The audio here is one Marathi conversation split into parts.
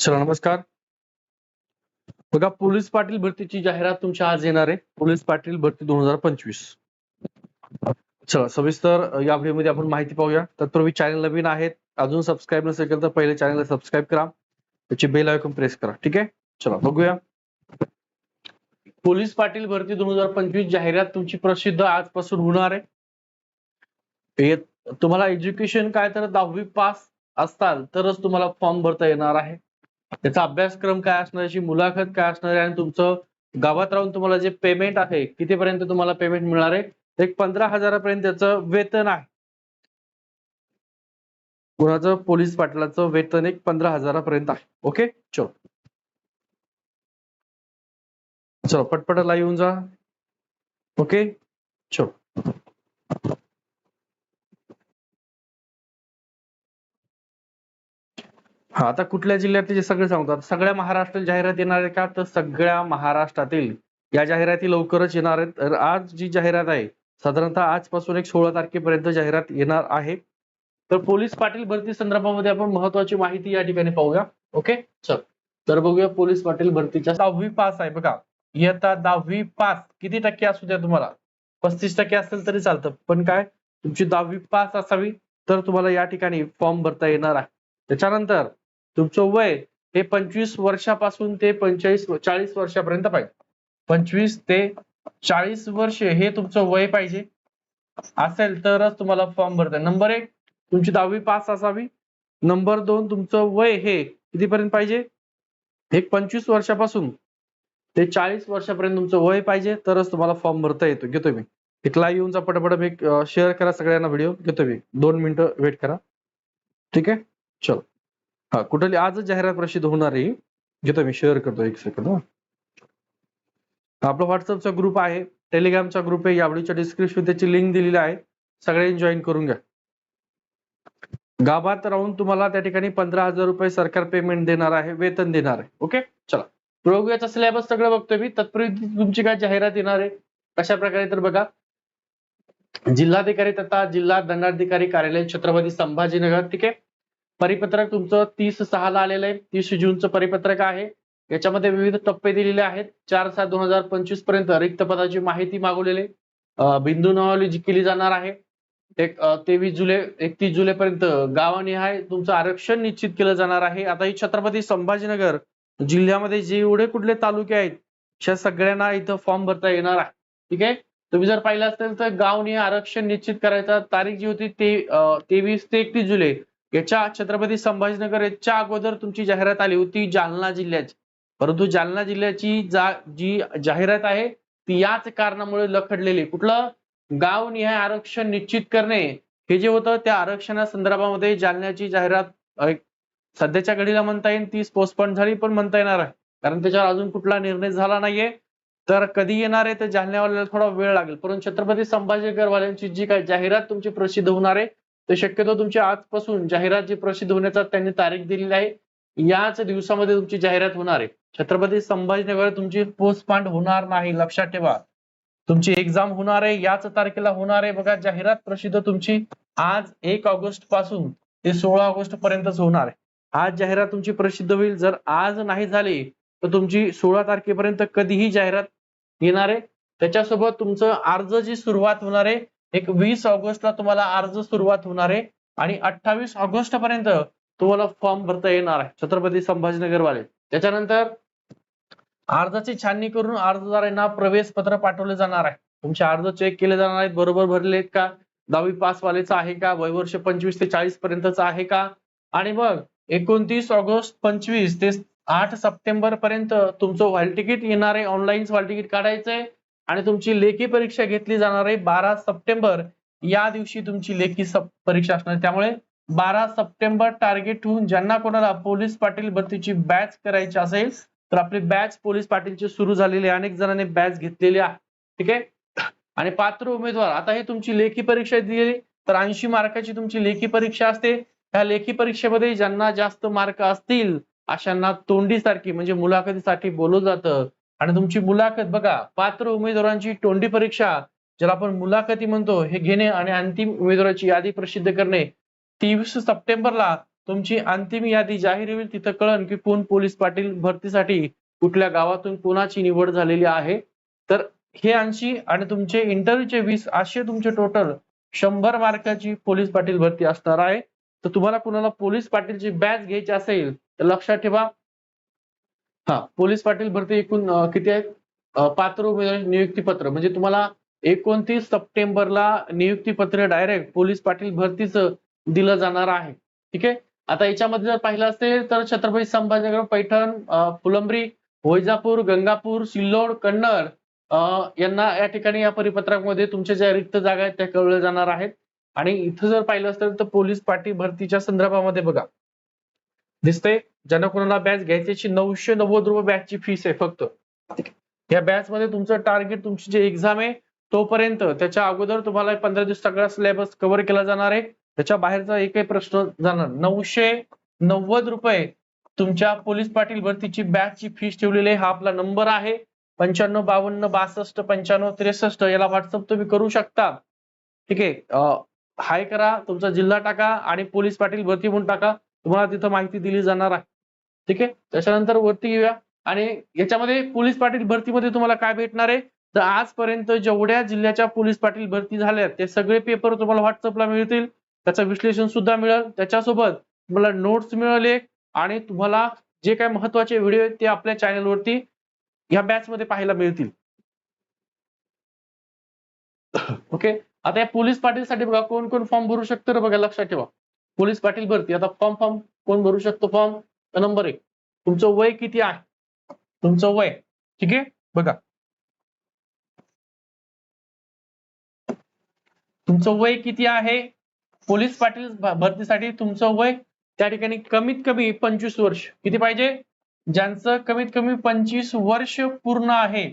चला नमस्कार. बघा पोलीस पाटील भरतीची जाहिरात तुमच्या आज येणार आहे. पोलीस पाटील भरती दोन हजार पंचवीस. चला सविस्तर या व्हिडिओमध्ये आपण माहिती पाहूया. तत्पूर्वी चॅनल नवीन आहेत अजून सबस्क्राईब नसेल केलं तर पहिले चॅनलला सबस्क्राईब करा. त्याची बेल आयकॉन प्रेस करा ठीक आहे? चला बघूया. पोलीस पाटील भरती दोन हजार पंचवीस जाहिरात तुमची प्रसिद्ध आजपासून होणार आहे. तुम्हाला एज्युकेशन काय तर दहावी पास असताल तरच तुम्हाला फॉर्म भरता येणार आहे. त्याचा अभ्यासक्रम काय असणार याची मुलाखत काय असणार आहे आणि तुमचं गावात राहून तुम्हाला जे पेमेंट आहे कितीपर्यंत तुम्हाला पेमेंट मिळणार आहे एक पंधरा हजारापर्यंत त्याचं वेतन आहे. कुणाचं? पोलीस पाटलाचं वेतन एक पंधरा हजारापर्यंत आहे. ओके? चलो. चलो पटपट लाईव्ह येऊन जा. ओके? चलो. हा आता कुठल्या जिल्ह्यातले जे सगळे सांगतात सगळ्या महाराष्ट्रात जाहिरात येणार आहे का? तर सगळ्या महाराष्ट्रातील या जाहिराती लवकरच येणार आहेत. तर आज जी जाहिरात आहे साधारणतः आजपासून एक सोळा तारखेपर्यंत जाहिरात येणार आहे. तर पोलीस पाटील भरती संदर्भामध्ये आपण महत्वाची माहिती या ठिकाणी पाहूया. ओके? चल. तर बघूया पोलीस पाटील भरतीच्या दहावी पास आहे बघा. इयत्ता दहावी पास किती टक्के असू द्या तुम्हाला? पस्तीस टक्के असेल तरी चालतं. पण काय? तुमची दहावी पास असावी तर तुम्हाला या ठिकाणी फॉर्म भरता येणार आहे. त्याच्यानंतर तुमचं वय हे पंचवीस वर्षापासून ते पंचेचाळीस चाळीस वर्षापर्यंत पाहिजे. पंचवीस ते चाळीस वर्ष हे तुमचं वय पाहिजे. असेल तरच तुम्हाला फॉर्म भरता येईल. नंबर एक तुमची दहावी पास असावी. नंबर दोन तुमचं वय हे कितीपर्यंत पाहिजे? एक पंचवीस वर्षापासून ते चाळीस वर्षापर्यंत तुमचं वय पाहिजे तरच तुम्हाला फॉर्म भरता येतो. घेतो मी. एक येऊन जा पटापट मी शेअर करा सगळ्यांना व्हिडिओ घेतो मी. दोन मिनिटं वेट करा. ठीक आहे? चलो. हा कुठली आजच जाहिरात प्रसिद्ध होणार आहे घेतो मी शेअर करतो एक सेकंद आपला व्हॉट्सअपचा ग्रुप आहे टेलिग्रामचा ग्रुप आहे यावेळीच्या डिस्क्रिप्शन त्याची लिंक दिलेली आहे. सगळ्यांनी जॉईन करून घ्या. गावात राहून तुम्हाला त्या ठिकाणी पंधरा हजार रुपये सरकार पेमेंट देणार आहे वेतन देणार आहे. ओके चला. प्रयोगाचा सिलेबस सगळं बघतोय मी. तत्पूर्वी तुमची काय जाहिरात येणार आहे? कशा प्रकारे तर बघा. जिल्हाधिकारी तथा जिल्हा दंडाधिकारी कार्यालय छत्रपती संभाजीनगर ठीक आहे? परिपत्रक तुमचं तीस सहाला आलेलं आहे. तीस जूनचं परिपत्रक आहे. याच्यामध्ये विविध टप्पे दिलेले आहेत. चार सात दोन हजार पंचवीसपर्यंत रिक्त पदाची माहिती मागवलेली आहे. बिंदू नवावली केली जाणार आहे. एक तेवीस जुलै एकतीस जुलै पर्यंत गावानिहाय तुमचं आरक्षण निश्चित केलं जाणार आहे. आता ही छत्रपती संभाजीनगर जिल्ह्यामध्ये जेवढे कुठले तालुके आहेत अशा सगळ्यांना इथं फॉर्म भरता येणार आहे. ठीक आहे? तुम्ही जर पाहिलं असेल तर गावनिहाय आरक्षण निश्चित करायचा तारीख जी होती ते तेवीस ते एकतीस जुलै. याच्या छत्रपती संभाजीनगर याच्या अगोदर तुमची जाहिरात आली होती जालना जिल्ह्याची. परंतु जालना जिल्ह्याची जा जी जाहिरात आहे ती याच कारणामुळे लखडलेली. कुठलं? गाव निहाय आरक्षण निश्चित करणे. हे जे होतं त्या आरक्षणा संदर्भामध्ये जालन्याची जाहिरात सध्याच्या घडीला म्हणता येईल ती पोस्टपोन झाली पण म्हणता येणार आहे. कारण त्याच्यावर अजून कुठला निर्णय झाला नाहीये. तर कधी येणार आहे तर जालन्यावाल्याला थोडा वेळ लागेल. परंतु छत्रपती संभाजीनगरवाल्यांची जी काही जाहिरात तुमची प्रसिद्ध होणार आहे ते शक्यतो तुमची आजपासून जाहिरात जी प्रसिद्ध होण्याचा त्यांनी तारीख दिलेली आहे याच दिवसामध्ये तुमची जाहिरात होणार आहे. छत्रपती संभाजीनगर तुमची पोस्टपांड होणार नाही लक्षात ठेवा. तुमची एक्झाम होणार आहे याच तारखेला होणार आहे. बघा जाहिरात प्रसिद्ध तुमची आज एक ऑगस्टपासून ते सोळा ऑगस्ट पर्यंतच होणार आहे. आज जाहिरात तुमची प्रसिद्ध होईल. जर आज नाही झाली तर तुमची सोळा तारखेपर्यंत कधीही जाहिरात येणार आहे. त्याच्यासोबत तुमचं अर्ज जी सुरुवात होणार आहे एक वीस ऑगस्टला तुम्हाला अर्ज सुरुवात होणार आहे आणि अठ्ठावीस ऑगस्ट पर्यंत तुम्हाला फॉर्म भरता येणार आहे. छत्रपती संभाजीनगर वाले त्याच्यानंतर अर्जाची छाननी करून अर्जदारांना प्रवेश पत्र पाठवले जाणार आहे. तुमचे अर्ज चेक केले जाणार आहेत. बरोबर भरले आहेत का? दहावी पास वालेचा आहे का? वयवर्ष पंचवीस ते चाळीस पर्यंतचा आहे का? आणि मग एकोणतीस ऑगस्ट पंचवीस ते आठ सप्टेंबर पर्यंत तुमचं व्हाल तिकीट येणार आहे. ऑनलाईन व्हाल तिकीट काढायचंय. आणि तुमची लेखी परीक्षा घेतली जाणार आहे बारा सप्टेंबर या दिवशी तुमची लेखी परीक्षा असणार त्यामुळे बारा सप्टेंबर टार्गेट ठेवून ज्यांना कोणाला पोलीस पाटील भरतीची बॅच करायची असेल तर आपली बॅच पोलीस पाटीलची सुरू झालेली अनेक जणांनी बॅच घेतलेली आहे. ठीक आहे? आणि पात्र उमेदवार आता हे तुमची लेखी परीक्षा दिली तर ऐंशी मार्काची तुमची लेखी परीक्षा असते. ह्या लेखी परीक्षेमध्ये ज्यांना जास्त मार्क असतील अशांना तोंडीसारखी म्हणजे मुलाखतीसाठी बोलवलं जातं. आणि तुमची मुलाखत बघा पात्र उमेदवारांची तोंडी परीक्षा ज्याला आपण मुलाखती म्हणतो हे घेणे आणि अंतिम उमेदवाराची यादी प्रसिद्ध करणे. तेवीस सप्टेंबरला तुमची अंतिम यादी जाहीर होईल तिथं कळन की कोण पोलीस पाटील भरतीसाठी कुठल्या गावातून कोणाची निवड झालेली आहे. तर हे ऐंशी आणि तुमचे इंटरव्ह्यूचे वीस असे तुमचे टोटल शंभर मार्काची पोलीस पाटील भरती असणार आहे. तर तुम्हाला कुणाला पोलीस पाटीलची बॅच घ्यायची असेल तर लक्षात ठेवा हा पोलीस पाटील भरती एकूण किती आहेत? पात्र उमेदवार नियुक्ती पत्र. म्हणजे तुम्हाला एकोणतीस सप्टेंबरला नियुक्ती पत्र डायरेक्ट पोलीस पाटील भरतीचं दिलं जाणार आहे. ठीक आहे? आता याच्यामध्ये जर पाहिलं असेल तर छत्रपती संभाजीनगर पैठण फुलंब्री वैजापूर गंगापूर सिल्लोड कन्नड यांना या ठिकाणी या परिपत्रकामध्ये तुमच्या ज्या रिक्त जागा आहेत त्या कळवल्या जाणार आहेत. आणि इथं जर पाहिलं असेल तर पोलीस पाटील भरतीच्या संदर्भामध्ये बघा. दिसतंय? ज्यांना कोणाला बॅच घ्यायची नऊशे नव्वद रुपये बॅचची फीस आहे फक्त. या बॅच मध्ये तुमचं टार्गेट तुमची जी एक्झाम आहे तोपर्यंत त्याच्या अगोदर तुम्हाला पंधरा दिवस सगळा सिलेबस कव्हर केला जाणार आहे. त्याच्या बाहेरचा एकही प्रश्न जाणार नऊशे नव्वद रुपये तुमच्या पोलीस पाटील भरतीची बॅचची फीस ठेवलेली आहे. हा आपला नंबर आहे. पंच्याण्णव बावन्न बासष्ट पंच्याण्णव त्रेसष्ट याला व्हॉट्सअप तुम्ही करू शकता. ठीक आहे. हाय करा तुमचा जिल्हा टाका आणि पोलीस पाटील भरती म्हणून टाका. तुम्हाला तिथं माहिती दिली जाणार आहे. ठीक आहे? त्याच्यानंतर वरती घेऊया आणि याच्यामध्ये पोलीस पाटील भरतीमध्ये तुम्हाला काय भेटणार आहे? तर आजपर्यंत जेवढ्या जिल्ह्याच्या पोलीस पाटील भरती झाल्या ते सगळे पेपर तुम्हाला व्हॉट्सअपला मिळतील. त्याचं विश्लेषण सुद्धा मिळेल. त्याच्यासोबत तुम्हाला नोट्स मिळाले आणि तुम्हाला जे काही महत्त्वाचे व्हिडिओ आहेत ते आपल्या चॅनलवरती या बॅच मध्ये पाहायला मिळतील. ओके आता या पोलीस पाटीलसाठी बघा कोण कोण फॉर्म भरू शकतो तर बघा लक्षात ठेवा. पोलीस पाटील भरती. आता फॉर्म फॉर्म कोण भरू शकतो फॉर्म नंबर एक तुमचं वय किती आहे? तुमचं वय ठीक आहे? बघा. तुमचं वय किती आहे? पोलीस पाटील भरतीसाठी तुमचं वय त्या ठिकाणी कमीत कमी पंचवीस वर्ष. किती पाहिजे? ज्यांचं कमीत कमी पंचवीस वर्ष पूर्ण आहे.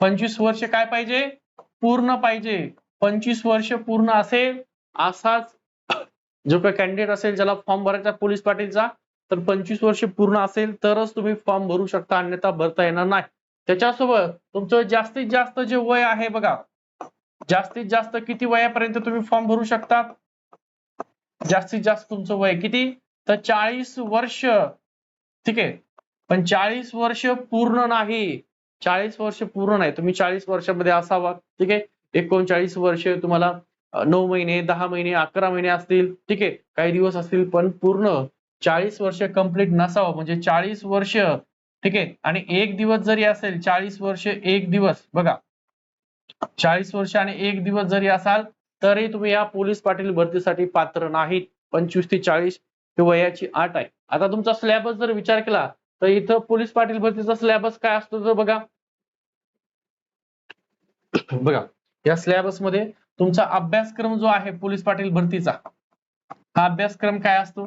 पंचवीस वर्ष काय पाहिजे? पूर्ण पाहिजे. पंचवीस वर्ष पूर्ण असेल असाच जो काही कॅन्डिडेट असेल ज्याला फॉर्म भरायचा पोलीस पाटीलचा तर पंचवीस वर्ष पूर्ण असेल तरच तुम्ही फॉर्म भरू शकता अन्यथा भरता येणार नाही. त्याच्यासोबत तुमचं जास्तीत जास्त जे वय आहे बघा जास्तीत जास्त किती वयापर्यंत तुम्ही फॉर्म भरू शकता जास्तीत जास्त तुमचं वय किती? तर चाळीस वर्ष ठीक आहे? पण चाळीस वर्ष पूर्ण नाही. चाळीस वर्ष पूर्ण नाही. तुम्ही चाळीस वर्षामध्ये असावा ठीक आहे? एकोणचाळीस वर्ष तुम्हाला नऊ महिने दहा महिने अकरा महिने असतील ठीक आहे? काही दिवस असतील पण पूर्ण चाळीस वर्ष कंप्लीट नसावं. म्हणजे चाळीस वर्ष ठीक आहे? आणि एक दिवस जरी असेल चाळीस वर्ष एक दिवस बघा. चाळीस वर्ष आणि एक दिवस जरी असाल तरी तुम्ही या पोलीस पाटील भरतीसाठी पात्र नाहीत. पंचवीस ते चाळीस ही वयाची आठ आहे. आता तुमचा स्लॅबच जर विचार केला तर इथं पोलीस पाटील भरतीचा स्लॅबस काय असतो तर बघा. बघा या स्लॅबसमध्ये तुमचा अभ्यासक्रम जो आहे पोलीस पाटील भरतीचा हा अभ्यासक्रम काय असतो?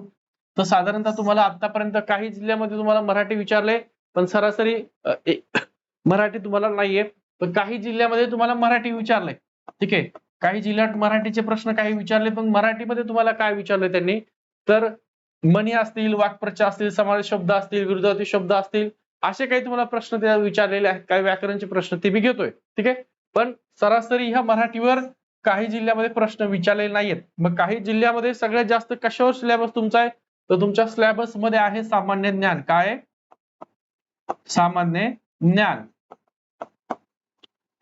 तर साधारणतः तुम्हाला आतापर्यंत काही जिल्ह्यामध्ये तुम्हाला मराठी विचारले पण सरासरी मराठी तुम्हाला नाहीये. पण काही जिल्ह्यामध्ये तुम्हाला मराठी विचारलंय ठीक आहे? काही जिल्ह्यात मराठीचे प्रश्न काही विचारले पण मराठीमध्ये तुम्हाला काय विचारले त्यांनी? तर मनी असतील वाक्प्रचार असतील समाज शब्द असतील विरुद्धार्थी शब्द असतील असे काही तुम्हाला प्रश्न त्या विचारलेले आहेत. काही व्याकरणचे प्रश्न ते मी घेतोय. ठीक आहे? पण सरासरी ह्या मराठीवर काही जिल्ह्यामध्ये प्रश्न विचारलेले नाहीयेत. मग काही जिल्ह्यामध्ये सगळ्यात जास्त कशावर सिलेबस तुमचा आहे? तर तुमच्या सिलेबसमध्ये आहे सामान्य ज्ञान. काय? सामान्य ज्ञान.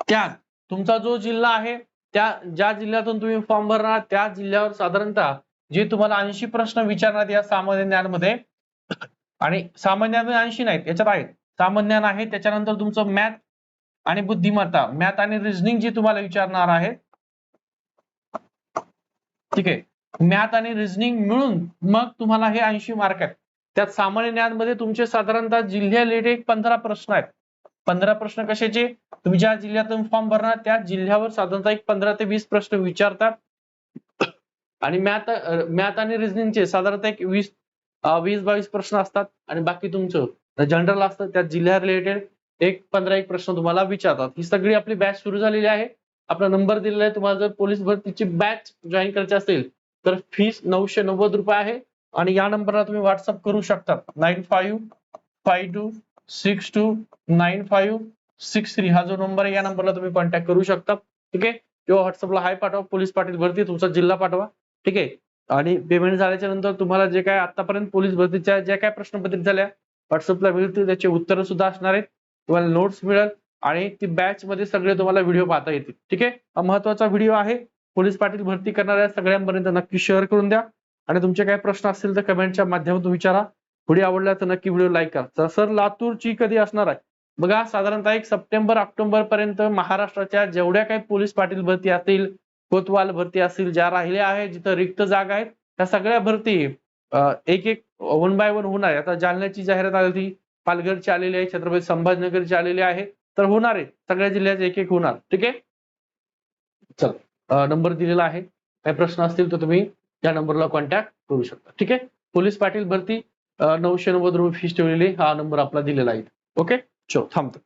त्यात तुमचा जो जिल्हा आहे त्या ज्या जिल्ह्यातून तुम्ही फॉर्म भरणार त्या जिल्ह्यावर साधारणतः जे तुम्हाला ऐंशी प्रश्न विचारणार या सामान्य ज्ञानमध्ये आणि सामान्य म्हणजे ऐंशी नाहीत याच्यात आहेत. सामान्य ज्ञान आहे त्याच्यानंतर तुमचं मॅथ आणि बुद्धिमत्ता. मॅथ आणि रिझनिंग जी तुम्हाला विचारणार आहे ठीक आहे. मॅथ आणि रिझनिंग मिळून मग तुम्हाला हे ऐंशी मार्क आहेत. त्यात सामान्य ज्ञानमध्ये तुमचे साधारणतः जिल्ह्या रिलेटेड पंधरा प्रश्न आहेत. पंधरा प्रश्न कशाचे? तुम्ही ज्या जिल्ह्यातून फॉर्म भरणार त्या जिल्ह्यावर साधारणतः एक पंधरा ते वीस प्रश्न विचारतात. आणि मॅथ मॅथ आणि रिझनिंगचे साधारणतः एक वीस वीस बावीस प्रश्न असतात. आणि बाकी तुमचं जनरल असतं त्या जिल्ह्या रिलेटेड एक पंधरा एक प्रश्न तुम्हाला विचारतात. ही सगळी आपली बॅच सुरू झालेली आहे. आपला नंबर दिलेला आहे. तुम्हाला जर पोलीस भरतीची बॅच जॉईन करायची असेल तर फीस नऊशे नव्वद रुपये आहे. आणि या नंबरला तुम्ही व्हॉट्सअप करू शकता. Nine five five two six two nine five six three हा जो नंबर आहे या नंबरला तुम्ही कॉन्टॅक्ट करू शकता. ठीक आहे? किंवा व्हॉट्सअपला हाय पाठवा पोलीस पाटील भरती तुमचा जिल्हा पाठवा. ठीक आहे? आणि पेमेंट झाल्याच्यानंतर तुम्हाला जे काय आतापर्यंत पोलीस भरतीच्या ज्या काय प्रश्नपत्रिका झाल्या व्हॉट्सअपला मिळतील त्याचे उत्तर सुद्धा असणार आहेत. तुम्हाला नोट्स मिळेल आणि ती बॅच मध्ये सगळे तुम्हाला व्हिडिओ पाहता येतील. ठीक आहे? हा महत्त्वाचा व्हिडिओ आहे. पोलीस पाटील भरती करणाऱ्या सगळ्यांपर्यंत नक्की शेअर करून द्या. आणि तुमचे काही प्रश्न असतील तर कमेंटच्या माध्यमातून विचारा. व्हिडिओ आवडला तर नक्की व्हिडिओ लाईक करा. तर सर लातूरची कधी असणार आहे? बघा साधारणतः एक सप्टेंबर ऑक्टोबर पर्यंत महाराष्ट्राच्या जेवढ्या काही पोलीस पाटील भरती असतील कोतवाल भरती असतील ज्या राहिल्या आहेत जिथं रिक्त जागा आहेत त्या सगळ्या भरती एक एक वन बाय वन होणार आहे. आता जालन्याची जाहिरात आली होती पालघरची आलेली आहे छत्रपती संभाजीनगरची आलेली आहे तर होणार आहे. सगळ्या जिल्ह्यात एक एक होणार. ठीक आहे? चल. नंबर दिलेला आहे. काही प्रश्न असतील तर तुम्ही या नंबरला कॉन्टॅक्ट करू शकता. ठीक आहे? पोलीस पाटील भरती नऊशे नव्वद रुपये फीस ठेवलेली हा नंबर आपला दिलेला आहे. ओके चो थांबतो.